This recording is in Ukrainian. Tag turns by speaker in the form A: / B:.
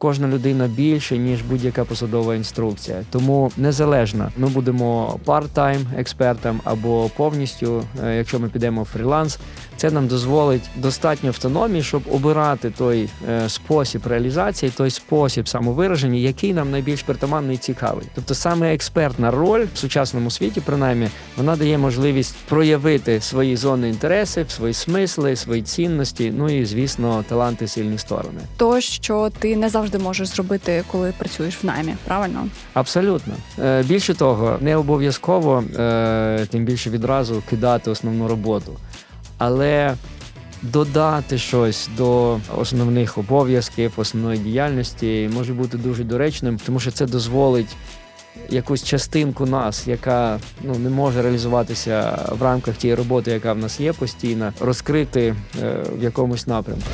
A: Кожна людина більше ніж будь-яка посадова інструкція. Тому незалежно ми будемо парт-тайм експертом або повністю, е, якщо ми підемо в фріланс, це нам дозволить достатньо автономії, щоб обирати той е, спосіб реалізації, той спосіб самовираження, який нам найбільш притаманний і цікавий. Тобто саме експертна роль в сучасному світі, принаймні, вона дає можливість проявити свої зони інтереси, свої смисли, свої цінності, ну і звісно, таланти, сильні сторони.
B: То, що ти не завжди можеш зробити, коли працюєш в наймі, правильно?
A: Абсолютно. Е, Більше того, не обов'язково, е, тим більше відразу кидати основну роботу. Але додати щось до основних обов'язків, основної діяльності може бути дуже доречним, тому що це дозволить якусь частинку нас, яка ну, не може реалізуватися в рамках тієї роботи, яка в нас є постійно, розкрити е, в якомусь напрямку.